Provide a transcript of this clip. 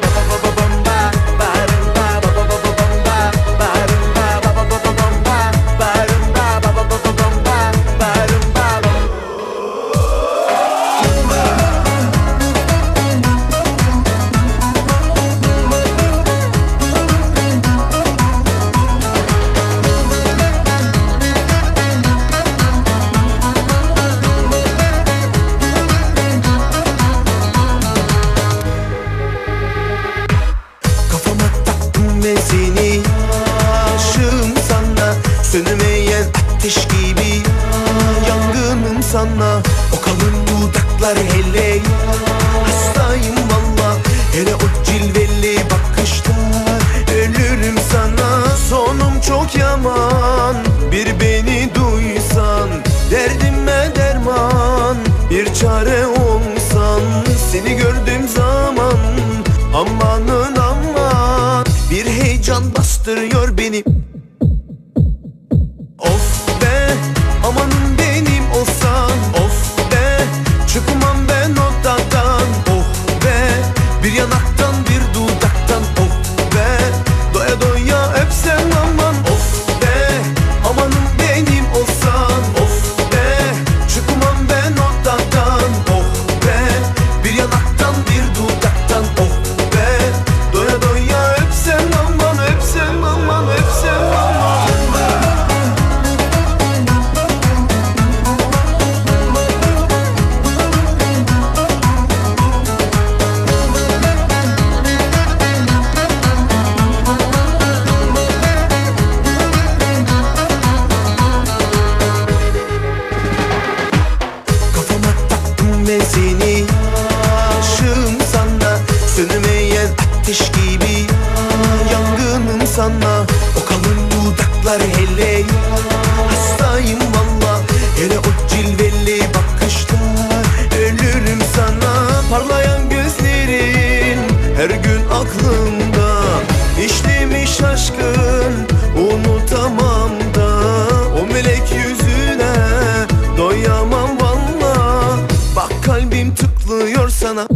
ba seni Aşığım sana. Sönemeyen ateş gibi Yangınım sana. O kalın dudaklar hele Hastayım valla. Hele o cilveli bakışlar Ölürüm sana. Sonum çok yaman. Bir beni duysan Derdime derman. Bir çare olsan Seni gördüğüm zaman Amanın aman Bir heyecan bastırıyor beni. Of be amanın benim olsan. Of be çıkmam ben odadan Oh be bir yanaktan yanakları hele. Hastayım valla. Hele o cilveli bakışlar. Ölürüm sana. Parlayan gözlerin her gün aklımda. İşlemi şaşkın unutamam da. O melek yüzüne doyamam valla. Bak kalbim tıklıyor sana.